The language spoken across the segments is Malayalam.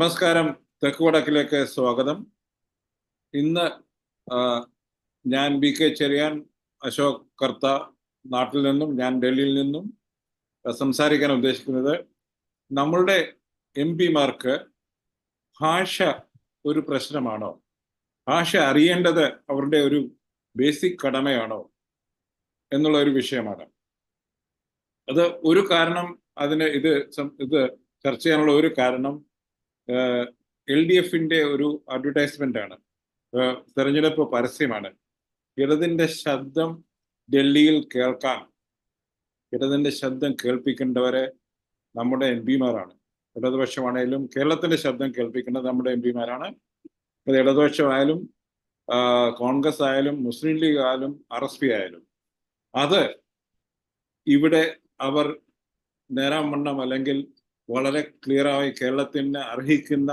നമസ്കാരം. തെക്ക് വടക്കിലേക്ക് സ്വാഗതം. ഇന്ന് ഞാൻ ബി കെ ചെറിയാൻ അശോക് കർത്ത നാട്ടിൽ നിന്നും ഞാൻ ഡൽഹിയിൽ നിന്നും സംസാരിക്കാൻ ഉദ്ദേശിക്കുന്നത് നമ്മളുടെ എം പിമാർക്ക് ഭാഷ ഒരു പ്രശ്നമാണോ? ഭാഷ അറിയേണ്ടത് അവരുടെ ഒരു ബേസിക് കടമയാണോ? എന്നുള്ള ഒരു വിഷയമാണ്. അത് ഒരു കാരണം അതിന് ഇത് ഇത് ചർച്ച ചെയ്യാനുള്ള ഒരു കാരണം എൽ ഡി എഫിന്റെ ഒരു അഡ്വർടൈസ്മെന്റ് ആണ് തെരഞ്ഞെടുപ്പ് പരസ്യമാണ്. ഇടതിന്റെ ശബ്ദം ഡൽഹിയിൽ കേൾക്കാൻ ഇടതിന്റെ ശബ്ദം കേൾപ്പിക്കേണ്ടവരെ നമ്മുടെ എം പിമാരാണ്. ഇടതുപക്ഷമാണേലും കേരളത്തിന്റെ ശബ്ദം കേൾപ്പിക്കേണ്ടത് നമ്മുടെ എം പിമാരാണ്. അത് ഇടതുപക്ഷമായാലും കോൺഗ്രസ് ആയാലും മുസ്ലിം ലീഗ് ആയാലും ആർ എസ് പി ആയാലും. അത് ഇവിടെ അവർ നേരാം വണ്ണം അല്ലെങ്കിൽ വളരെ ക്ലിയറായി കേരളത്തിന് അർഹിക്കുന്ന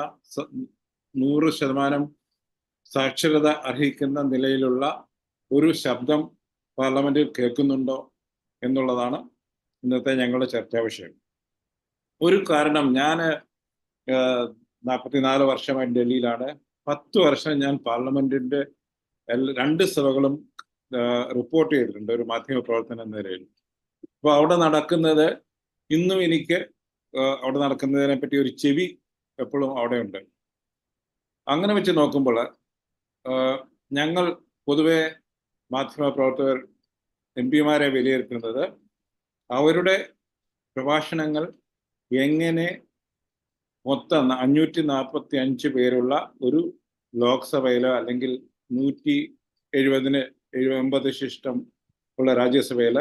നൂറ് ശതമാനം സാക്ഷരത അർഹിക്കുന്ന നിലയിലുള്ള ഒരു ശബ്ദം പാർലമെന്റിൽ കേൾക്കുന്നുണ്ടോ എന്നുള്ളതാണ് ഇന്നത്തെ ഞങ്ങളുടെ ചർച്ചാ വിഷയം. ഒരു കാരണം ഞാൻ നാൽപ്പത്തിനാല് വർഷമായി ഡൽഹിയിലാണ്. പത്ത് വർഷം ഞാൻ പാർലമെന്റിന്റെ രണ്ട് സഭകളും റിപ്പോർട്ട് ചെയ്തിട്ടുണ്ട് ഒരു മാധ്യമ പ്രവർത്തനം നിലയിൽ അപ്പൊ അവിടെ നടക്കുന്നത് ഇന്നും എനിക്ക് അവിടെ നടക്കുന്നതിനെ പറ്റി ഒരു ചെവി എപ്പോഴും അവിടെ ഉണ്ട് അങ്ങനെ വെച്ച് നോക്കുമ്പോൾ ഞങ്ങൾ പൊതുവെ മാധ്യമ പ്രവർത്തകർ എം പിമാരെ വിലയിരുത്തുന്നത് അവരുടെ പ്രഭാഷണങ്ങൾ എങ്ങനെ മൊത്തം അഞ്ഞൂറ്റി നാൽപ്പത്തി അഞ്ച് പേരുള്ള ഒരു ലോക്സഭയിലോ അല്ലെങ്കിൽ നൂറ്റി എഴുപതിന് എഴുപത് ശിഷ്ടം ഉള്ള രാജ്യസഭയിൽ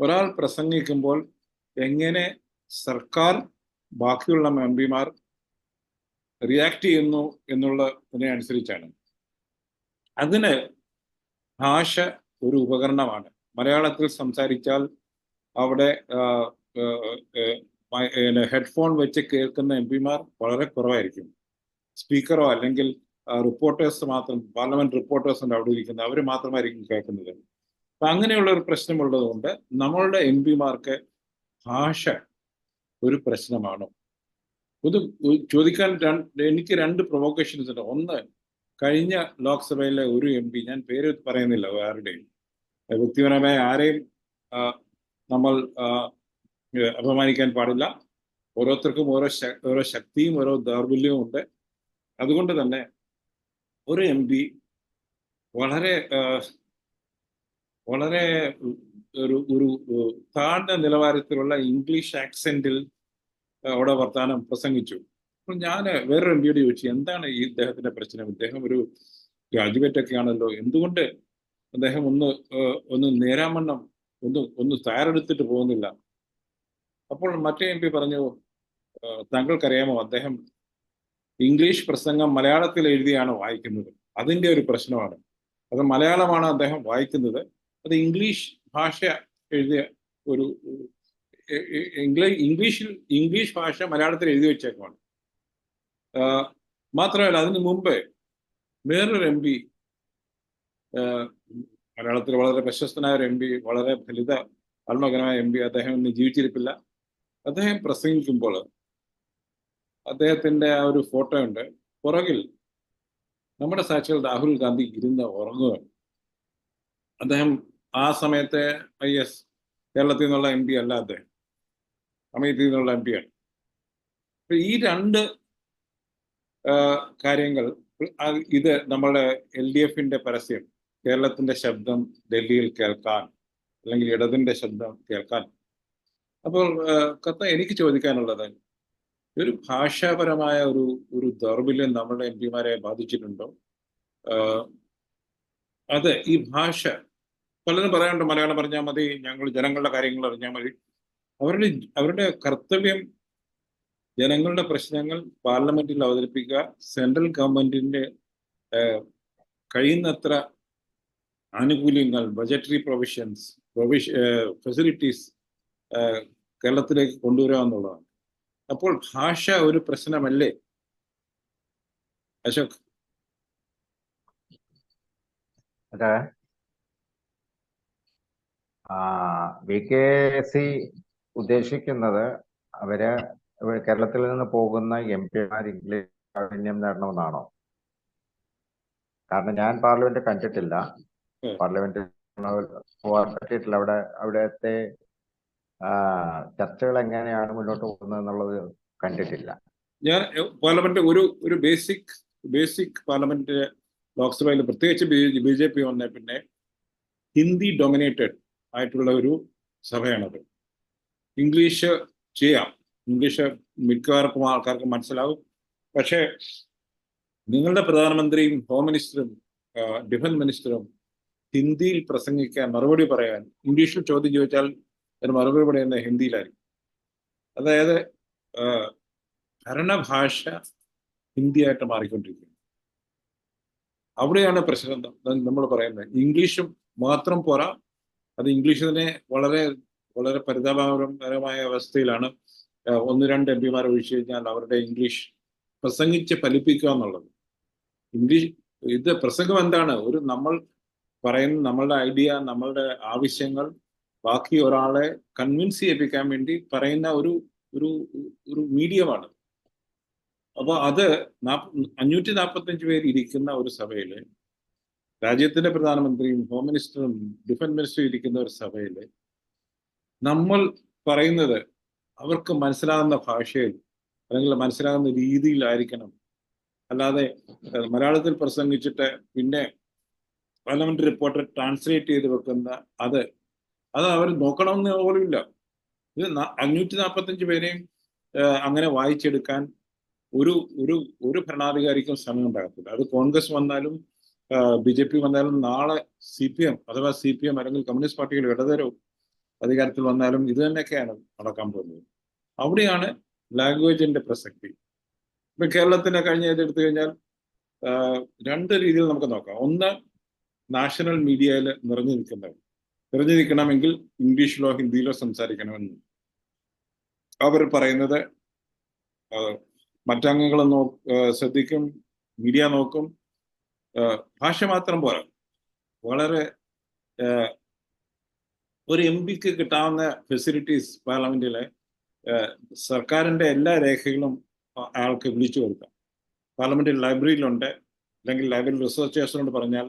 ഒരാൾ പ്രസംഗിക്കുമ്പോൾ എങ്ങനെ സർക്കാർ ബാക്കിയുള്ള എം പിമാർ റിയാക്ട് ചെയ്യുന്നു എന്നുള്ളതിനെ അനുസരിച്ചാണ്. അതിന് ഭാഷ ഒരു ഉപകരണമാണ്. മലയാളത്തിൽ സംസാരിച്ചാൽ അവിടെ ഹെഡ്ഫോൺ വെച്ച് കേൾക്കുന്ന എം പിമാർ വളരെ കുറവായിരിക്കും. സ്പീക്കറോ അല്ലെങ്കിൽ റിപ്പോർട്ടേഴ്സ് മാത്രം പാർലമെന്റ് റിപ്പോർട്ടേഴ്സ് ഉണ്ട് അവിടെ ഇരിക്കുന്നത് അവർ മാത്രമായിരിക്കും കേൾക്കുന്നത്. അപ്പൊ അങ്ങനെയുള്ള ഒരു പ്രശ്നമുള്ളത് കൊണ്ട് നമ്മളുടെ എം പിമാർക്ക് ഭാഷ ഒരു പ്രശ്നമാണോ. ഇത് ചോദിക്കാൻ രണ്ട് എനിക്ക് രണ്ട് പ്രൊവോക്കേഷൻസ് ഉണ്ട്. ഒന്ന് കഴിഞ്ഞ ലോക്സഭയിലെ ഒരു എം പി ഞാൻ പേര് പറയുന്നില്ല ആരുടെയും വ്യക്തിപരമായ ആരെയും നമ്മൾ അപമാനിക്കാൻ പാടില്ല. ഓരോരുത്തർക്കും ഓരോ ഓരോ ശക്തിയും ഓരോ ദൗർബല്യവും ഉണ്ട്. അതുകൊണ്ട് തന്നെ ഒരു എം പി വളരെ വളരെ ഒരു ഒരു താഴ്ന്ന നിലവാരത്തിലുള്ള ഇംഗ്ലീഷ് ആക്സെന്റിൽ അവിടെ വർത്താനം പ്രസംഗിച്ചു. അപ്പം ഞാൻ വേറൊരു എം പിയോട് ചോദിച്ചു എന്താണ് ഈ ഇദ്ദേഹത്തിന്റെ പ്രശ്നം? ഇദ്ദേഹം ഒരു ഗ്രാജുവേറ്റ് ഒക്കെ ആണല്ലോ. എന്തുകൊണ്ട് അദ്ദേഹം ഒന്ന് ഒന്ന് നേരാമണ്ണം ഒന്ന് ഒന്ന് തയ്യാറെടുത്തിട്ട് പോകുന്നില്ല? അപ്പോൾ മറ്റേ എം പി പറഞ്ഞു താങ്കൾക്കറിയാമോ അദ്ദേഹം ഇംഗ്ലീഷ് പ്രസംഗം മലയാളത്തിൽ എഴുതിയാണ് വായിക്കുന്നത്. അതിന്റെ ഒരു പ്രശ്നമാണ്. അത് മലയാളമാണ് അദ്ദേഹം വായിക്കുന്നത്. അത് ഇംഗ്ലീഷ് ഭാഷ എഴുതിയ ഒരു ഇംഗ്ലീഷിൽ ഇംഗ്ലീഷ് ഭാഷ മലയാളത്തിൽ എഴുതി വെച്ചേക്കുവാണ്. ആഹ് മാത്രമല്ല അതിനു മുമ്പ് വേറൊരു എം പി മലയാളത്തിൽ വളരെ പ്രശസ്തനായ ഒരു എം പി വളരെ ഫലിത ആത്മകരമായ എം പി അദ്ദേഹം ഇന്ന് ജീവിച്ചിരിപ്പില്ല. അദ്ദേഹം പ്രസംഗിക്കുമ്പോൾ അദ്ദേഹത്തിന്റെ ആ ഒരു ഫോട്ടോ ഉണ്ട്. പുറകിൽ നമ്മുടെ സാക്ഷികൾ രാഹുൽ ഗാന്ധി ഇരുന്ന് ഉറങ്ങുകയാണ്. അദ്ദേഹം ആ സമയത്തെ ഐ എസ് കേരളത്തിൽ നിന്നുള്ള എം പി അല്ല അദ്ദേഹം. അമേത്തിൽ നിന്നുള്ള എം പിയാണ് അപ്പൊ ഈ രണ്ട് കാര്യങ്ങൾ ഇത് നമ്മളുടെ എൽ ഡി എഫിന്റെ പരസ്യം കേരളത്തിന്റെ ശബ്ദം ഡൽഹിയിൽ കേൾക്കാൻ അല്ലെങ്കിൽ ഇടതിന്റെ ശബ്ദം കേൾക്കാൻ. അപ്പോൾ കത്ത എനിക്ക് ചോദിക്കാനുള്ളത് ഒരു ഭാഷാപരമായ ഒരു ഒരു ദൗർബല്യം നമ്മുടെ എം പിമാരെ ബാധിച്ചിട്ടുണ്ടോ? അത് ഈ ഭാഷ പലരും പറയാറുണ്ട് മലയാളം പറഞ്ഞാൽ മതി ഞങ്ങൾ ജനങ്ങളുടെ കാര്യങ്ങൾ അറിഞ്ഞാൽ മതി. അവരുടെ അവരുടെ കർത്തവ്യം ജനങ്ങളുടെ പ്രശ്നങ്ങൾ പാർലമെന്റിൽ അവതരിപ്പിക്കുക സെൻട്രൽ ഗവൺമെന്റിന്റെ കഴിയുന്നത്ര ആനുകൂല്യങ്ങൾ ബജറ്ററി പ്രൊവിഷൻസ് പ്രൊവിഷ ഫെസിലിറ്റീസ് കേരളത്തിലേക്ക് കൊണ്ടുവരിക എന്നുള്ളതാണ്. അപ്പോൾ ഭാഷ ഒരു പ്രശ്നമല്ലേ? അശോക്? അത് ബി കെ സി ഉദ്ദേശിക്കുന്നത് അവർ കേരളത്തിൽ നിന്ന് പോകുന്ന എം പിമാർ ഇംഗ്ലീഷ് പ്രാവീണ്യം നേടണമെന്നാണോ? കാരണം ഞാൻ പാർലമെന്റ് കണ്ടിട്ടില്ല. പാർലമെന്റ് പോകാൻ പറ്റിയിട്ടില്ല. അവിടെ അവിടുത്തെ ചർച്ചകൾ എങ്ങനെയാണ് മുന്നോട്ട് പോകുന്നത് എന്നുള്ളത് കണ്ടിട്ടില്ല. ഞാൻ പാർലമെന്റ് ഒരു ഒരു ബേസിക് ബേസിക് പാർലമെന്റ് ലോക്സഭയിൽ പ്രത്യേകിച്ച് ബി ജെ പി വന്ന പിന്നെ ഹിന്ദി ഡൊമിനേറ്റഡ് ആയിട്ടുള്ള ഒരു സഭയാണത്. ഇംഗ്ലീഷ് ചെയ്യാം. ഇംഗ്ലീഷ് മിക്കവാർക്കും ആൾക്കാർക്ക് മനസ്സിലാവും. പക്ഷേ നിങ്ങളുടെ പ്രധാനമന്ത്രിയും ഹോം മിനിസ്റ്ററും ഡിഫൻസ് മിനിസ്റ്ററും ഹിന്ദിയിൽ പ്രസംഗിക്കാൻ മറുപടി പറയാൻ ഇംഗ്ലീഷിൽ ചോദ്യം ചോദിച്ചാൽ അതിന് മറുപടി പറയുന്നത് ഹിന്ദിയിലായിരിക്കും. അതായത് ഭരണഭാഷ ഹിന്ദിയായിട്ട് മാറിക്കൊണ്ടിരിക്കുന്നു. അവിടെയാണ് പ്രശ്നം നമ്മൾ പറയുന്നത്. ഇംഗ്ലീഷും മാത്രം പോരാ അത് ഇംഗ്ലീഷ് തന്നെ വളരെ വളരെ പരിതാപകരമായ അവസ്ഥയിലാണ്. ഒന്ന് രണ്ട് എം പിമാർ ഒഴിച്ചു കഴിഞ്ഞാൽ അവരുടെ ഇംഗ്ലീഷ് പ്രസംഗിച്ച് ഫലിപ്പിക്കുക എന്നുള്ളത്. ഇംഗ്ലീഷ് ഇത് പ്രസംഗം എന്താണ്? ഒരു നമ്മൾ പറയുന്ന നമ്മളുടെ ഐഡിയ നമ്മളുടെ ആവശ്യങ്ങൾ ബാക്കി ഒരാളെ കൺവിൻസ് ചെയ്യിപ്പിക്കാൻ വേണ്ടി പറയുന്ന ഒരു ഒരു ഒരു മീഡിയമാണ്. അപ്പോൾ അത് നാപ്പ- അഞ്ഞൂറ്റി നാൽപ്പത്തഞ്ച് പേര് ഇരിക്കുന്ന ഒരു സഭയിൽ രാജ്യത്തിന്റെ പ്രധാനമന്ത്രിയും ഹോം മിനിസ്റ്ററും ഡിഫൻസ് മിനിസ്റ്ററും ഇരിക്കുന്ന ഒരു സഭയിൽ നമ്മൾ പറയുന്നത് അവർക്ക് മനസ്സിലാകുന്ന ഭാഷയിൽ അല്ലെങ്കിൽ മനസ്സിലാകുന്ന രീതിയിലായിരിക്കണം. അല്ലാതെ മലയാളത്തിൽ പ്രസംഗിച്ചിട്ട് പിന്നെ പാർലമെന്റ് റിപ്പോർട്ടർ ട്രാൻസ്ലേറ്റ് ചെയ്ത് വെക്കുന്ന അത് അത് അവർ നോക്കണമെന്ന് പോലുമില്ല ഇത് അഞ്ഞൂറ്റി നാൽപ്പത്തഞ്ച് പേരെയും അങ്ങനെ വായിച്ചെടുക്കാൻ ഒരു ഒരു ഒരു ഭരണാധികാരിക്കും സമയം ഉണ്ടാകത്തില്ല. അത് കോൺഗ്രസ് വന്നാലും ബി ജെ പി വന്നാലും നാളെ സി പി എം അഥവാ സി പി എം അല്ലെങ്കിൽ കമ്മ്യൂണിസ്റ്റ് പാർട്ടികൾ ഇടതരവും അധികാരത്തിൽ വന്നാലും ഇത് തന്നെയൊക്കെയാണ് നടക്കാൻ പോകുന്നത്. അവിടെയാണ് ലാംഗ്വേജിന്റെ പ്രസക്തി. ഇപ്പൊ കേരളത്തിന്റെ കഴിഞ്ഞ ഇത് എടുത്തു കഴിഞ്ഞാൽ രണ്ട് രീതിയിൽ നമുക്ക് നോക്കാം. ഒന്ന് നാഷണൽ മീഡിയയിൽ നിറഞ്ഞു നിൽക്കുന്നവർ. നിറഞ്ഞു നിൽക്കണമെങ്കിൽ ഇംഗ്ലീഷിലോ ഹിന്ദിയിലോ സംസാരിക്കണമെന്ന്. അവർ പറയുന്നത് മറ്റംഗങ്ങൾ നോ ശ്രദ്ധിക്കും മീഡിയ നോക്കും ഭാഷ മാത്രം പോരാ. വളരെ ഒരു എം പിക്ക് കിട്ടാവുന്ന ഫെസിലിറ്റീസ് പാർലമെന്റിലെ സർക്കാരിന്റെ എല്ലാ രേഖകളും അയാൾക്ക് വിളിച്ചു കൊടുക്കാം. പാർലമെന്റ് ലൈബ്രറിയിലുണ്ട്. അല്ലെങ്കിൽ ലൈബ്രറി റിസർച്ചേഴ്സിനോട് പറഞ്ഞാൽ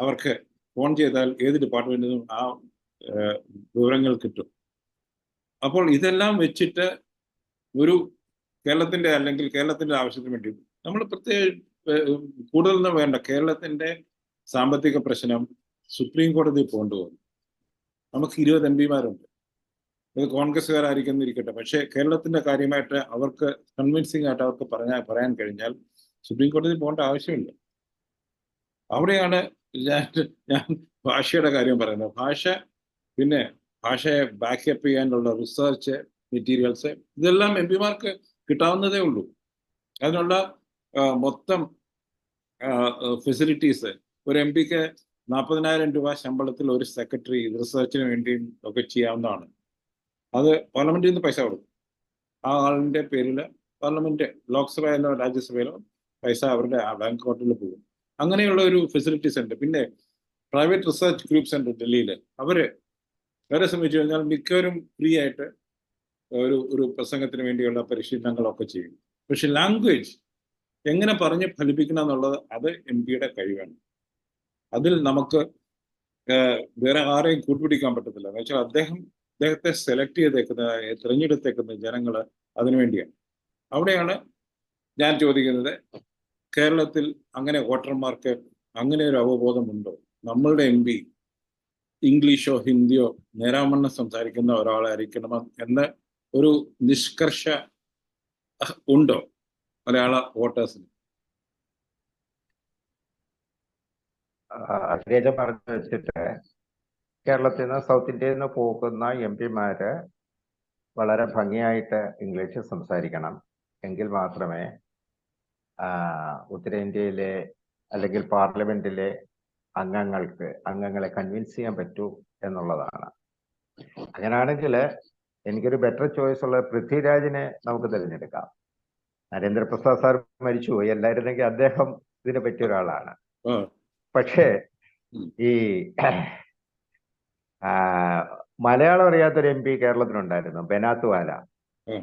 അവർക്ക് ഫോൺ ചെയ്താൽ ഏത് ഡിപ്പാർട്ട്മെന്റിനും ആ ആ, വിവരങ്ങൾ കിട്ടും. അപ്പോൾ ഇതെല്ലാം വെച്ചിട്ട് ഒരു കേരളത്തിന്റെ അല്ലെങ്കിൽ കേരളത്തിന്റെ ആവശ്യത്തിന് വേണ്ടി നമ്മൾ പ്രത്യേക കൂടുതലൊന്നും വേണ്ട. കേരളത്തിന്റെ സാമ്പത്തിക പ്രശ്നം സുപ്രീം കോടതി കൊണ്ടുപോകും നമുക്ക് ഇരുപത് എം പിമാരുണ്ട്. ഇത് കോൺഗ്രസ്സുകാരായിരിക്കുന്നിരിക്കട്ടെ പക്ഷേ കേരളത്തിന്റെ കാര്യമായിട്ട് അവർക്ക് കൺവിൻസിംഗ് ആയിട്ട് അവർക്ക് പറഞ്ഞാൽ പറയാൻ കഴിഞ്ഞാൽ സുപ്രീം കോടതി പോകേണ്ട ആവശ്യമില്ല. അവിടെയാണ് ഞാൻ ഞാൻ ഭാഷയുടെ കാര്യം പറയുന്നത്. ഭാഷ പിന്നെ ഭാഷയെ ബാക്കപ്പ് ചെയ്യാനുള്ള റിസർച്ച് മെറ്റീരിയൽസ് ഇതെല്ലാം എം പിമാർക്ക് കിട്ടാവുന്നതേ ഉള്ളൂ. അതിനുള്ള മൊത്തം ഫെസിലിറ്റീസ് ഒരു എം പിക്ക് നാൽപ്പതിനായിരം രൂപ ശമ്പളത്തിൽ ഒരു സെക്രട്ടറി റിസർച്ചിന് വേണ്ടിയും ഒക്കെ ചെയ്യാവുന്നതാണ്. അത് പാർലമെന്റിൽ നിന്ന് പൈസ കൊടുക്കും. ആ ആളിന്റെ പേരിൽ പാർലമെന്റ് ലോക്സഭയിലോ രാജ്യസഭയിലോ പൈസ അവരുടെ ആ ബാങ്ക് അക്കൗണ്ടിൽ പോകും. അങ്ങനെയുള്ള ഒരു ഫെസിലിറ്റീസ് ഉണ്ട്. പിന്നെ പ്രൈവറ്റ് റിസർച്ച് ഗ്രൂപ്പ്സ് ഉണ്ട് ഡൽഹിയിൽ. അവർ അവരെ സംബന്ധിച്ചു കഴിഞ്ഞാൽ മിക്കവരും ഫ്രീ ആയിട്ട് ഒരു ഒരു പ്രസംഗത്തിന് വേണ്ടിയുള്ള പരിശീലനങ്ങളൊക്കെ ചെയ്യും. പക്ഷെ ലാംഗ്വേജ് എങ്ങനെ പറഞ്ഞ് ഫലിപ്പിക്കണം എന്നുള്ളത് അത് എം പിയുടെ കഴിവാണ്. അതിൽ നമുക്ക് വേറെ ആരെയും കൂട്ടുപിടിക്കാൻ പറ്റത്തില്ല. എന്ന് വെച്ചാൽ അദ്ദേഹം അദ്ദേഹത്തെ സെലക്ട് ചെയ്തേക്കുന്ന തിരഞ്ഞെടുത്തേക്കുന്ന ജനങ്ങൾ അതിനുവേണ്ടിയാണ് അവിടെയാണ് ഞാൻ ചോദിക്കുന്നത് കേരളത്തിൽ അങ്ങനെ വോട്ടർമാർക്ക് അങ്ങനെ ഒരു അവബോധമുണ്ടോ? നമ്മളുടെ എം പി ഇംഗ്ലീഷോ ഹിന്ദിയോ നേരാമണ്ണം സംസാരിക്കുന്ന ഒരാളായിരിക്കണം എന്ന് ഒരു നിഷ്കർഷ ഉണ്ടോ? മലയാള വോട്ടേഴ്സിന്? അഖിലേജ പറഞ്ഞു വെച്ചിട്ട് കേരളത്തിൽ നിന്ന് സൗത്ത് ഇന്ത്യയിൽ നിന്ന് പോകുന്ന എം പിമാര് വളരെ ഭംഗിയായിട്ട് ഇംഗ്ലീഷ് സംസാരിക്കണം. എങ്കിൽ മാത്രമേ ഉത്തരേന്ത്യയിലെ അല്ലെങ്കിൽ പാർലമെന്റിലെ അംഗങ്ങൾക്ക് അംഗങ്ങളെ കൺവിൻസ് ചെയ്യാൻ പറ്റൂ എന്നുള്ളതാണ്. അങ്ങനെയാണെങ്കിൽ എനിക്കൊരു ബെറ്റർ ചോയ്സ് ഉള്ള പൃഥ്വിരാജിനെ നമുക്ക് തിരഞ്ഞെടുക്കാം. നരേന്ദ്രപ്രസാദ് സാർ മരിച്ചുപോയി അല്ലായിരുന്നെങ്കിൽ അദ്ദേഹം ഇതിനെ പറ്റിയ ഒരാളാണ് പക്ഷേ. ഈ മലയാളം അറിയാത്തൊരു എം പി കേരളത്തിനുണ്ടായിരുന്നു ബെനാത്ത് വാല ഉം.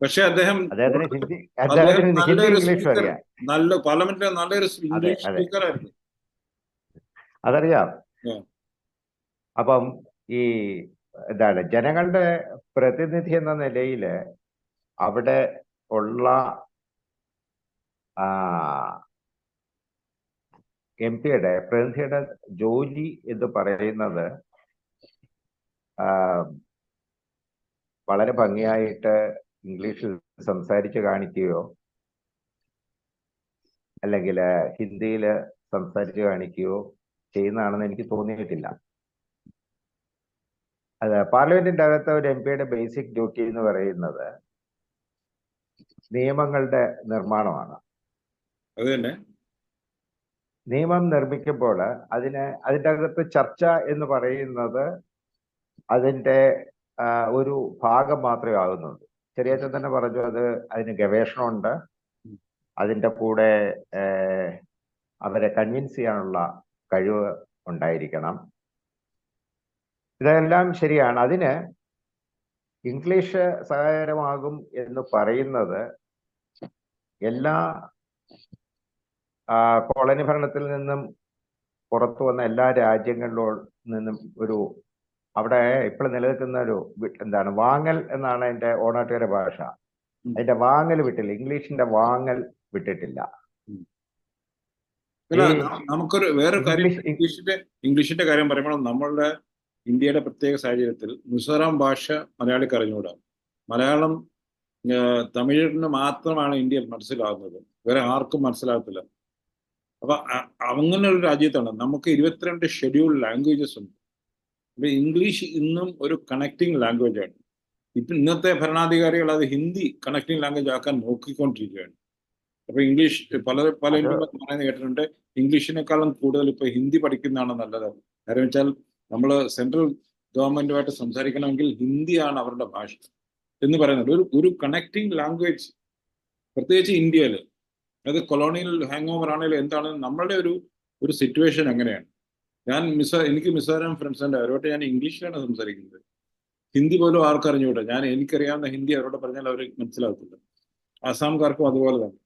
പക്ഷെ അദ്ദേഹം അദ്ദേഹത്തിന് ഹിന്ദി അദ്ദേഹം അദ്ദേഹത്തിന് ഹിന്ദി ഇംഗ്ലീഷ് അറിയാം നല്ല പാർലമെന്റിലെ നല്ലൊരു ഇംഗ്ലീഷ് അതെ. സ്പീക്കറായിരുന്നു അതറിയാം. അപ്പം ഈ എന്താണ് ജനങ്ങളുടെ പ്രതിനിധി എന്ന നിലയിൽ അവിടെ ഉള്ള എം പിയുടെ പ്രതിനിധിയുടെ ജോലി എന്ന് പറയുന്നത് വളരെ ഭംഗിയായിട്ട് ഇംഗ്ലീഷിൽ സംസാരിച്ച് കാണിക്കുകയോ അല്ലെങ്കിൽ ഹിന്ദിയിൽ സംസാരിച്ച് കാണിക്കുകയോ ചെയ്യുന്നതാണെന്ന് എനിക്ക് തോന്നിയിട്ടില്ല. അത് പാർലമെന്റിന്റെ അകത്ത് ഒരു എം പിയുടെ ബേസിക് ഡ്യൂട്ടി എന്ന് പറയുന്നത് നിയമങ്ങളുടെ നിർമ്മാണമാണ്. അത് തന്നെ നിയമം നിർമ്മിക്കുമ്പോൾ അതിന് അതിന്റെ അകത്ത് ചർച്ച എന്ന് പറയുന്നത് അതിന്റെ ഒരു ഭാഗം മാത്രമേ ആകുന്നുള്ളൂ. ചെറിയച്ഛൻ തന്നെ പറഞ്ഞു അത് അതിന് ഗവേഷണമുണ്ട്. അതിന്റെ കൂടെ അവരെ കൺവിൻസ് ചെയ്യാനുള്ള കഴിവ് ഉണ്ടായിരിക്കണം. ഇതെല്ലാം ശരിയാണ്. അതിന് ഇംഗ്ലീഷ് സഹായകരമാകും എന്ന് പറയുന്നത് എല്ലാ കോളനി ഭരണത്തിൽ നിന്നും പുറത്തു വന്ന എല്ലാ രാജ്യങ്ങളിലോ നിന്നും ഒരു അവിടെ ഇപ്പോൾ നിലനിൽക്കുന്ന ഒരു എന്താണ് വാങ്ങൽ എന്നാണ് എന്റെ ഓണാട്ടുകാര ഭാഷ. അതിന്റെ വാങ്ങൽ വിട്ടില്ല ഇംഗ്ലീഷിന്റെ വാങ്ങൽ വിട്ടിട്ടില്ല. നമുക്കൊരു വേറെ കാര്യം ഇംഗ്ലീഷിന്റെ ഇംഗ്ലീഷിന്റെ കാര്യം പറയുമ്പോൾ നമ്മളുടെ ഇന്ത്യയുടെ പ്രത്യേക സാഹചര്യത്തിൽ മിസോറാം ഭാഷ മലയാളിക്ക് അറിഞ്ഞുകൂടാ? മലയാളം തമിഴിന് മാത്രമാണ് ഇന്ത്യയിൽ മനസ്സിലാകുന്നത് വേറെ ആർക്കും മനസ്സിലാകത്തില്ല. അപ്പൊ അങ്ങനെ ഒരു രാജ്യത്താണ്. നമുക്ക് ഇരുപത്തിരണ്ട് ഷെഡ്യൂൾ ലാംഗ്വേജസ് ഉണ്ട്. അപ്പൊ ഇംഗ്ലീഷ് ഇന്നും ഒരു കണക്റ്റിംഗ് ലാംഗ്വേജ് ആണ്. ഇപ്പൊ ഇന്നത്തെ ഭരണാധികാരികൾ അത് ഹിന്ദി കണക്റ്റിംഗ് ലാംഗ്വേജ് ആക്കാൻ നോക്കിക്കൊണ്ടിരിക്കുകയാണ്. അപ്പൊ ഇംഗ്ലീഷ് പല പല പറയുന്നത് കേട്ടിട്ടുണ്ട്. ഇംഗ്ലീഷിനേക്കാളും കൂടുതൽ ഇപ്പൊ ഹിന്ദി പഠിക്കുന്നതാണ് നല്ലത്. കാരണം വെച്ചാൽ നമ്മൾ സെൻട്രൽ ഗവൺമെന്റുമായിട്ട് സംസാരിക്കണമെങ്കിൽ ഹിന്ദിയാണ് അവരുടെ ഭാഷ എന്ന് പറയുന്നത്. ഒരു ഒരു കണക്റ്റിംഗ് ലാംഗ്വേജ് പ്രത്യേകിച്ച് ഇന്ത്യയിൽ അത് കൊളോണിയൽ ഹാങ് ഓവർ ആണെങ്കിലും എന്താണ് നമ്മളുടെ ഒരു ഒരു സിറ്റുവേഷൻ അങ്ങനെയാണ് ഞാൻ മിസ് എനിക്ക് മിസോറാം ഫ്രണ്ട്സ് ഉണ്ട് അവരോട്ട് ഞാൻ ഇംഗ്ലീഷിലാണ് സംസാരിക്കുന്നത്. ഹിന്ദി പോലും ആർക്കറിഞ്ഞൂടാ? ഞാൻ എനിക്കറിയാവുന്ന ഹിന്ദി അവരോട് പറഞ്ഞാൽ അവർ മനസ്സിലാകത്തില്ല ആസാംകാർക്കും അതുപോലെ തന്നെ.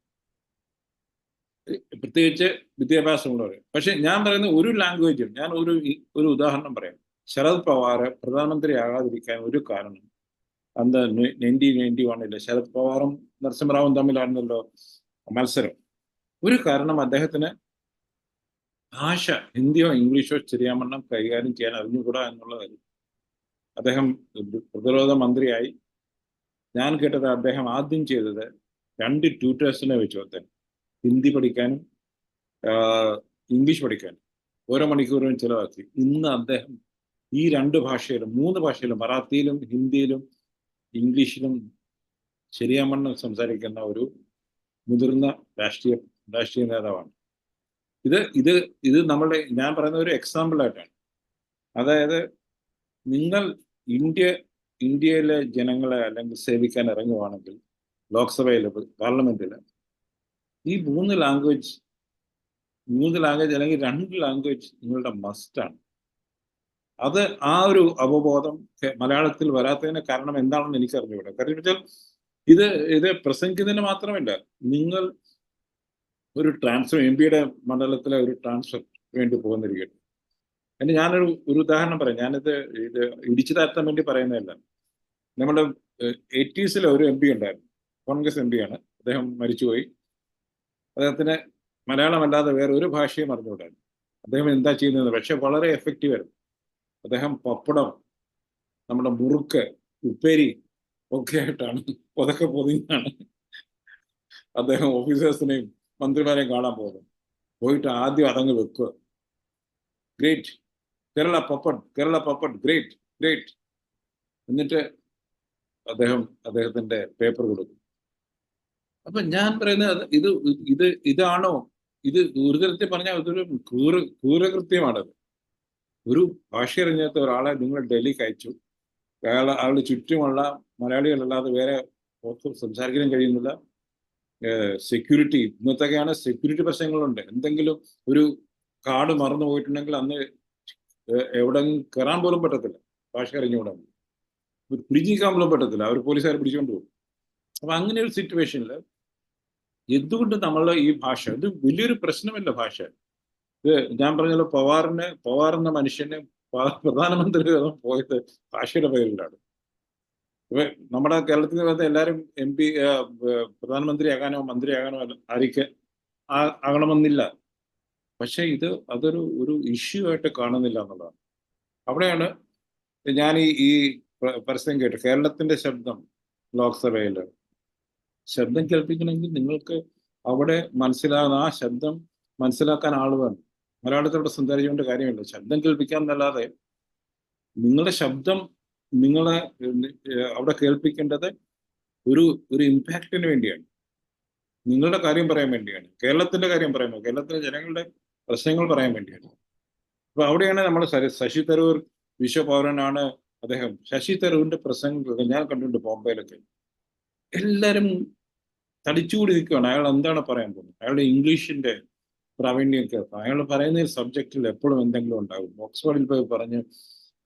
പ്രത്യേകിച്ച് വിദ്യാഭ്യാസമുള്ളവർ പക്ഷെ ഞാൻ പറയുന്ന ഒരു ലാംഗ്വേജും ഞാൻ ഒരു ഒരു ഉദാഹരണം പറയാം. ശരത് പവാർ പ്രധാനമന്ത്രി ആകാതിരിക്കാൻ ഒരു കാരണം അന്ന് നയന്റീൻ നയന്റി വണ്ണിൽ ശരത് പവാറും നരസിംഹറാവും തമ്മിലായിരുന്നല്ലോ മത്സരം. ഒരു കാരണം അദ്ദേഹത്തിന് ഭാഷ ഹിന്ദിയോ ഇംഗ്ലീഷോ ചെറിയാമണ്ണം കൈകാര്യം ചെയ്യാൻ അറിഞ്ഞുകൂടാ എന്നുള്ളതായിരുന്നു അദ്ദേഹം പ്രതിരോധ മന്ത്രിയായി. ഞാൻ കേട്ടത് അദ്ദേഹം ആദ്യം ചെയ്തത് രണ്ട് ട്യൂട്ടേഴ്സിനെ വെച്ചു അദ്ദേഹം. ഹിന്ദി പഠിക്കാനും ഇംഗ്ലീഷ് പഠിക്കാനും ഓരോ മണിക്കൂറും ചിലവാക്കി. ഇന്ന് അദ്ദേഹം ഈ രണ്ട് ഭാഷയിലും മൂന്ന് ഭാഷയിലും മറാത്തിയിലും ഹിന്ദിയിലും ഇംഗ്ലീഷിലും ശരിയാമണ്ണം സംസാരിക്കുന്ന ഒരു മുതിർന്ന രാഷ്ട്രീയ രാഷ്ട്രീയ നേതാവാണ്. ഇത് ഇത് ഇത് നമ്മളുടെ ഞാൻ പറയുന്ന ഒരു എക്സാമ്പിൾ ആയിട്ടാണ്. അതായത് നിങ്ങൾ ഇന്ത്യ ഇന്ത്യയിലെ ജനങ്ങളെ അല്ലെങ്കിൽ സേവിക്കാൻ ഇറങ്ങുവാണെങ്കിൽ ലോക്സഭയിൽ പാർലമെന്റിൽ ഈ മൂന്ന് ലാംഗ്വേജ് മൂന്ന് ലാംഗ്വേജ് അല്ലെങ്കിൽ രണ്ട് ലാംഗ്വേജ് നിങ്ങളുടെ മസ്റ്റാണ് അത് ആ ഒരു അവബോധം മലയാളത്തിൽ വരാത്തതിന് കാരണം എന്താണെന്ന് എനിക്ക് അറിഞ്ഞുകൂടാ കാരണം വെച്ചാൽ ഇത് ഇത് പ്രസംഗിക്കുന്നതിന് മാത്രമല്ല നിങ്ങൾ ഒരു ട്രാൻസ്ഫർ എം പിയുടെ മണ്ഡലത്തിലെ ഒരു ട്രാൻസ്ഫർ വേണ്ടി പോകുന്നിരിക്കട്ടെ എന്നെ ഞാനൊരു ഒരു ഉദാഹരണം പറയാം. ഞാനിത് ഇത് ഇടിച്ചു താഴ്ത്താൻ വേണ്ടി പറയുന്നതല്ല. നമ്മുടെ എയ്റ്റീസിലെ ഒരു എം പി ഉണ്ടായിരുന്നു. കോൺഗ്രസ് എം ആണ്. അദ്ദേഹം മരിച്ചുപോയി. അദ്ദേഹത്തിന് മലയാളമല്ലാതെ വേറെ ഒരു ഭാഷയും അറിഞ്ഞുകൂടാണ് അദ്ദേഹം എന്താ ചെയ്യുന്നത്? പക്ഷെ വളരെ എഫക്റ്റീവ് ആയിരുന്നു. അദ്ദേഹം പപ്പടം നമ്മുടെ മുറുക്ക് ഉപ്പേരി ഒക്കെ ആയിട്ടാണ് പുതൊക്കെ പൊതിഞ്ഞാണ് അദ്ദേഹം ഓഫീസേഴ്സിനെയും മന്ത്രിമാരെയും കാണാൻ പോകുന്നത്. പോയിട്ട് ആദ്യം അതങ്ങ് വെക്കുക. Great Kerala pappad Kerala pappad great great എന്നിട്ട് അദ്ദേഹം അദ്ദേഹത്തിന്റെ പേപ്പർ കൊടുക്കും. അപ്പൊ ഞാൻ പറയുന്നത് ഇത് ഇത് ഇതാണോ? ഇത് ഒരു തരത്തിൽ പറഞ്ഞാൽ ഇതൊരു ക്രൂര ക്രൂരകൃത്യമാണത്. ഒരു ഭാഷ അറിഞ്ഞാത്ത ഒരാളെ നിങ്ങൾ ഡൽഹിക്ക് അയച്ചു അയാൾ അയാളുടെ ചുറ്റുമുള്ള മലയാളികളല്ലാതെ വേറെ സംസാരിക്കാനും കഴിയുന്നില്ല. സെക്യൂരിറ്റി ഇന്നത്തൊക്കെയാണ് സെക്യൂരിറ്റി പ്രശ്നങ്ങളുണ്ട്. എന്തെങ്കിലും ഒരു കാർഡ് മറന്നു പോയിട്ടുണ്ടെങ്കിൽ അന്ന് എവിടെ കയറാൻ പോലും പറ്റത്തില്ല. ഭാഷ അറിഞ്ഞുകൂടാ. പിടിച്ചിരിക്കാൻ പോലും പറ്റത്തില്ല. അവർ പോലീസുകാർ പിടിച്ചുകൊണ്ട് പോകും. അപ്പൊ അങ്ങനെ ഒരു സിറ്റുവേഷനിൽ എന്തുകൊണ്ട് നമ്മളെ ഈ ഭാഷ? ഇത് വലിയൊരു പ്രശ്നമല്ല ഭാഷ. ഇത് ഞാൻ പറഞ്ഞല്ലോ പവാറിന് പവാർ എന്ന മനുഷ്യന് പ്രധാനമന്ത്രി പോയത് ഭാഷയുടെ പേരിലാണ്. നമ്മുടെ കേരളത്തിൽ വന്ന എല്ലാവരും എം പി പ്രധാനമന്ത്രിയാകാനോ മന്ത്രിയാകാനോ ആ- ആകണമെന്നില്ല. പക്ഷെ ഇത് അതൊരു ഒരു ഇഷ്യൂ ആയിട്ട് കാണുന്നില്ല എന്നുള്ളതാണ്. അവിടെയാണ് ഞാൻ ഈ പരസ്യം കേട്ടു കേരളത്തിന്റെ ശബ്ദം ലോക്സഭയിൽ ശബ്ദം കേൾപ്പിക്കണമെങ്കിൽ നിങ്ങൾക്ക് അവിടെ മനസ്സിലാകുന്ന ആ ശബ്ദം മനസ്സിലാക്കാൻ ആൾ വേണം. മലയാളത്തിലൂടെ സംസാരിച്ചുകൊണ്ട് കാര്യമില്ല. ശബ്ദം കേൾപ്പിക്കാൻ എന്നല്ലാതെ നിങ്ങളുടെ ശബ്ദം നിങ്ങളെ അവിടെ കേൾപ്പിക്കേണ്ടത് ഒരു ഒരു ഇമ്പാക്റ്റിന് വേണ്ടിയാണ്. നിങ്ങളുടെ കാര്യം പറയാൻ വേണ്ടിയാണ്. കേരളത്തിന്റെ കാര്യം വേണ്ടി കേരളത്തിലെ ജനങ്ങളുടെ പ്രശ്നങ്ങൾ പറയാൻ വേണ്ടിയാണ്. അപ്പൊ അവിടെയാണ് നമ്മൾ ശശി തരൂർ വിശ്വപൗരനാണ് അദ്ദേഹം. ശശി തരൂരിന്റെ പ്രസംഗങ്ങളൊക്കെ ഞാൻ കണ്ടിട്ടുണ്ട് ബോംബെയിലൊക്കെ. എല്ലാരും തടിച്ചുകൂടി നിൽക്കുകയാണ് അയാൾ എന്താണ് പറയാൻ പോകുന്നത്? അയാളുടെ ഇംഗ്ലീഷിന്റെ പ്രാവീണ്യം കേൾക്കാം അയാൾ പറയുന്ന സബ്ജക്റ്റിൽ എപ്പോഴും എന്തെങ്കിലും ഉണ്ടാകും. ഓക്സ്ഫോർഡിൽ പോയി പറഞ്ഞ്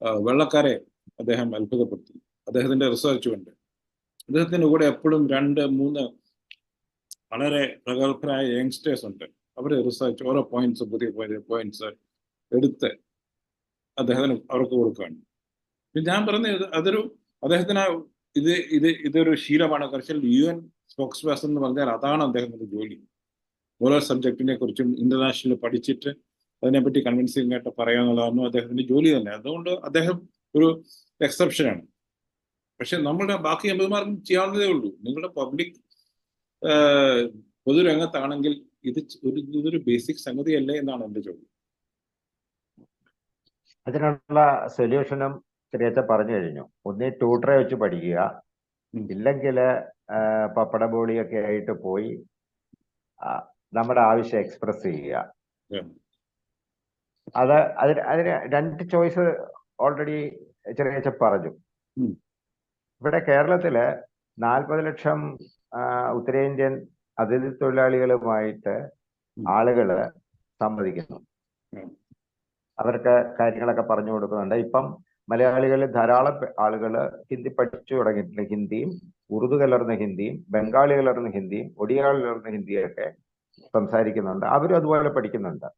വെള്ളക്കാരെ അദ്ദേഹം അത്ഭുതപ്പെടുത്തി. അദ്ദേഹത്തിന്റെ റിസർച്ച് കൊണ്ട്. അദ്ദേഹത്തിന്റെ കൂടെ എപ്പോഴും രണ്ട് മൂന്ന് വളരെ പ്രഗത്ഭരായ യങ്സ്റ്റേഴ്സ് ഉണ്ട്. അവർ റിസർച്ച് ഓരോ പോയിന്റ്സ് പുതിയ പുതിയ പോയിന്റ്സ് എടുത്ത് അദ്ദേഹത്തിന് അവർക്ക് കൊടുക്കുകയാണ്. ഞാൻ പറഞ്ഞത് അതൊരു അദ്ദേഹത്തിന് ഇത് ഇത് ഇതൊരു ശീലമാണ്. കുറച്ച് യു എൻ സ്പോക്സ് പേഴ്സൺ എന്ന് പറഞ്ഞാൽ അതാണ് അദ്ദേഹത്തിന്റെ ജോലി. ഓരോ സബ്ജക്റ്റിനെ കുറിച്ചും ഇന്റർനാഷണൽ പഠിച്ചിട്ട് അതിനെപ്പറ്റി കൺവിൻസിംഗ് ആയിട്ട് പറയാന്നുള്ളതാണ് അദ്ദേഹത്തിന്റെ ജോലി തന്നെ. അതുകൊണ്ട് അദ്ദേഹം ഒരു എക്സെപ്ഷനാണ് പക്ഷെ നമ്മുടെ ബാക്കി എംപിമാർക്കും ചെയ്യാവുന്നതേ ഉള്ളൂ. നിങ്ങളുടെ പബ്ലിക് പൊതുരംഗത്താണെങ്കിൽ ഇത് ഒരു ഇതൊരു ബേസിക് സംഗതിയല്ലേ എന്നാണ് എന്റെ ചോദ്യം. അതിനുള്ള സൊല്യൂഷനും ചെറിയച്ച പറഞ്ഞു കഴിഞ്ഞു. ഒന്നീ ട്യൂട്ടറെ വെച്ച് പഠിക്കുക. ഇല്ലെങ്കിൽ പപ്പടബോളിയൊക്കെ ആയിട്ട് പോയി നമ്മുടെ ആവശ്യം എക്സ്പ്രസ് ചെയ്യുക. അത് അതിന് അതിന് രണ്ട് ചോയ്സ് ഓൾറെഡി ചെറിയ പറഞ്ഞു. ഇവിടെ കേരളത്തിൽ നാൽപ്പത് ലക്ഷം ഉത്തരേന്ത്യൻ അതിഥി തൊഴിലാളികളുമായിട്ട്. ആളുകൾ സംവദിക്കുന്നു. അവർക്ക് കാര്യങ്ങളൊക്കെ പറഞ്ഞു കൊടുക്കുന്നുണ്ട്. ഇപ്പം മലയാളികളിൽ ധാരാളം ആളുകൾ ഹിന്ദി പഠിച്ചു തുടങ്ങിയിട്ടുണ്ട്. ഹിന്ദിയും ഉറുദു കലർന്ന ഹിന്ദിയും ബംഗാളി കലർന്ന ഹിന്ദിയും ഒഡിയ കലർന്ന ഹിന്ദിയൊക്കെ സംസാരിക്കുന്നുണ്ട്. അവരും അതുപോലെ പഠിക്കുന്നുണ്ട്.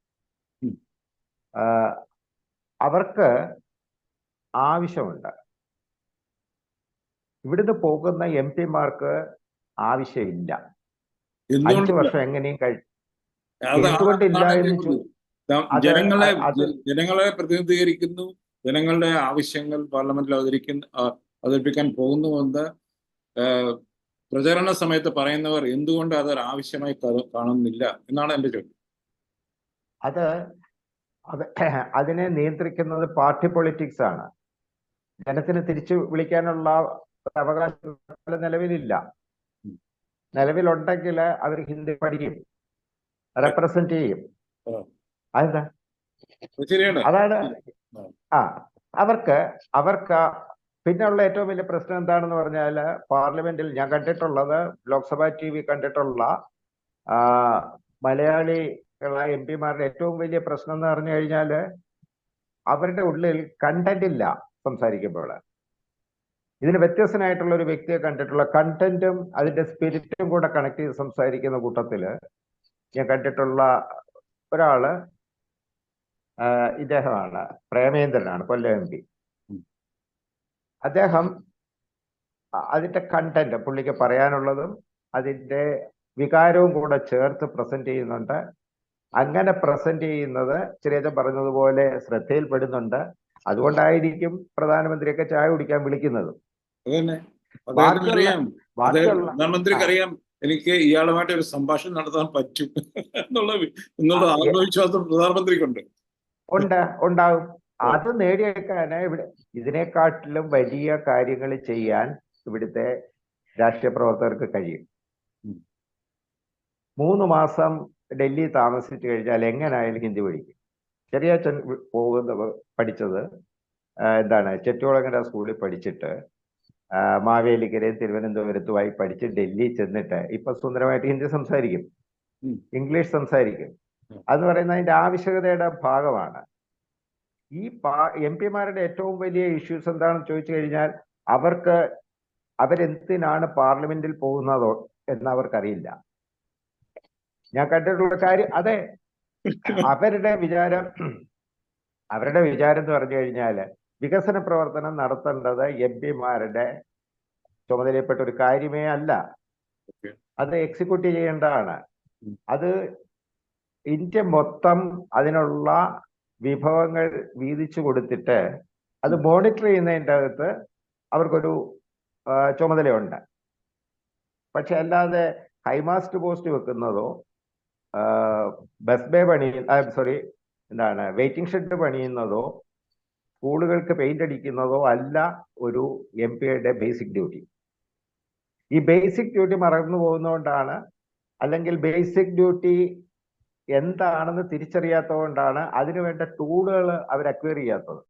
അവർക്ക് ആവശ്യമുണ്ട്. ഇവിടുന്ന് പോകുന്ന എം പിമാർക്ക് ആവശ്യമില്ല. അഞ്ചു വർഷം എങ്ങനെയും കഴി അത് എന്തുകൊണ്ടില്ല എന്ന് ജനങ്ങളെ ജനങ്ങളെ പ്രതിനിധീകരിക്കുന്നു. ജനങ്ങളുടെ ആവശ്യങ്ങൾ പാർലമെന്റിൽ അവതരിക്കുന്ന അവതരിപ്പിക്കാൻ പോകുന്നുവെന്ന് പ്രചരണ സമയത്ത് പറയുന്നവർ എന്തുകൊണ്ട് അതൊരു ആവശ്യമായി കാണുന്നില്ല എന്നാണ് എന്റെ ചോദ്യം. അത് അത് അതിനെ നിയന്ത്രിക്കുന്നത് പാർട്ടി പൊളിറ്റിക്സ് ആണ്. ജനത്തിന് തിരിച്ചു വിളിക്കാനുള്ള അവകാശം നിലവിലില്ല. നിലവിലുണ്ടെങ്കിൽ അവർ ഹിന്ദി പഠിക്കും റെപ്രസെന്റ് ചെയ്യും. അതെന്താ? അതാണ് ആ. അവർക്ക് അവർക്ക് പിന്നെയുള്ള ഏറ്റവും വലിയ പ്രശ്നം എന്താണെന്ന് പറഞ്ഞാൽ പാർലമെന്റിൽ ഞാൻ കണ്ടിട്ടുള്ളത് ലോക്സഭാ ടി വി കണ്ടിട്ടുള്ള മലയാളി എം പിമാരുടെ ഏറ്റവും വലിയ പ്രശ്നം എന്ന് പറഞ്ഞു കഴിഞ്ഞാൽ അവരുടെ ഉള്ളിൽ കണ്ടന്റ് ഇല്ല സംസാരിക്കുമ്പോൾ ഇതിന് വ്യത്യസ്തനായിട്ടുള്ള ഒരു വ്യക്തിയെ കണ്ടിട്ടുള്ള കണ്ടന്റും അതിന്റെ സ്പിരിറ്റും കൂടെ കണക്ട് ചെയ്ത് സംസാരിക്കുന്ന കൂട്ടത്തിൽ ഞാൻ കണ്ടിട്ടുള്ള ഒരാൾ ഇദ്ദേഹമാണ് പ്രേമേന്ദ്രനാണ് കൊല്ലം എം പി. അദ്ദേഹം അതിന്റെ അതിന്റെ കണ്ടന്റ് പുള്ളിക്ക് പറയാനുള്ളതും അതിന്റെ വികാരവും കൂടെ ചേർത്ത് പ്രസന്റ് ചെയ്യുന്നുണ്ട്. അങ്ങനെ പ്രസന്റ് ചെയ്യുന്നത് ചിരേജൻ പറഞ്ഞതുപോലെ ശ്രദ്ധയിൽപ്പെടുന്നുണ്ട്. അതുകൊണ്ടായിരിക്കും പ്രധാനമന്ത്രിയൊക്കെ ചായ കുടിക്കാൻ വിളിക്കുന്നത്. പ്രധാനമന്ത്രിക്ക് അറിയാം എനിക്ക് ഇയാളുമായിട്ട് ഒരു സംഭാഷണം നടത്താൻ പറ്റും എന്നുള്ള എന്നുള്ള ആത്മവിശ്വാസം പ്രധാനമന്ത്രിക്കുണ്ട്. ഉണ്ട് ഉണ്ടാവും അത് നേടിയെടുക്കാന് ഇവിടെ ഇതിനെക്കാട്ടിലും വലിയ കാര്യങ്ങൾ ചെയ്യാൻ ഇവിടുത്തെ രാഷ്ട്രീയ പ്രവർത്തകർക്ക് കഴിയും. മൂന്ന് മാസം ഡൽഹി താമസിച്ചു കഴിഞ്ഞാൽ എങ്ങനായാലും ഹിന്ദി പഠിക്കും. ചെറിയച്ഛൻ അച്ഛൻ പോകുന്ന പഠിച്ചത് എന്താണ് ചെറ്റുകുളങ്ങര സ്കൂളിൽ പഠിച്ചിട്ട് മാവേലിക്കരയും തിരുവനന്തപുരത്തുമായി പഠിച്ച് ഡൽഹി ചെന്നിട്ട് ഇപ്പൊ സുന്ദരമായിട്ട് ഹിന്ദി സംസാരിക്കും. ഇംഗ്ലീഷ് സംസാരിക്കും. അതെന്ന് പറയുന്നത് അതിന്റെ ആവശ്യകതയുടെ ഭാഗമാണ്. ഈ എം പിമാരുടെ ഏറ്റവും വലിയ ഇഷ്യൂസ് എന്താണെന്ന് ചോദിച്ചു കഴിഞ്ഞാൽ അവർക്ക് അവരെന്തിനാണ് പാർലമെന്റിൽ പോകുന്നതോ എന്ന് അവർക്കറിയില്ല. ഞാൻ കണ്ടിട്ടുള്ള കാര്യം അതെ. അവരുടെ വിചാരം അവരുടെ വിചാരം എന്ന് പറഞ്ഞു കഴിഞ്ഞാൽ വികസന പ്രവർത്തനം നടത്തേണ്ടത് എം പിമാരുടെ ചുമതലപ്പെട്ട ഒരു കാര്യമേ അല്ല. അത് എക്സിക്യൂട്ട് ചെയ്യേണ്ടതാണ്. അത് ഇന്ത്യ മൊത്തം അതിനുള്ള വിഭവങ്ങൾ വീതിച്ചു കൊടുത്തിട്ട് അത് മോണിറ്റർ ചെയ്യുന്നതിന്റെ അകത്ത് അവർക്കൊരു ചുമതലയുണ്ട്. പക്ഷെ അല്ലാതെ ഹൈമാസ്റ്റ് പോസ്റ്റ് വെക്കുന്നതോ ബസ് ബേ പണി സോറി എന്താണ് വെയിറ്റിംഗ് ഷെഡ് പണിയുന്നതോ സ്കൂളുകൾക്ക് പെയിന്റ് അടിക്കുന്നതോ അല്ല ഒരു എം പിയുടെ ബേസിക് ഡ്യൂട്ടി ഈ ബേസിക് ഡ്യൂട്ടി മറന്നു പോകുന്നതുകൊണ്ടാണ് അല്ലെങ്കിൽ ബേസിക് ഡ്യൂട്ടി എന്താണെന്ന് തിരിച്ചറിയാത്തത് കൊണ്ടാണ് അതിനുവേണ്ട ടൂളുകൾ അവർ അക്വയർ ചെയ്യാത്തത്.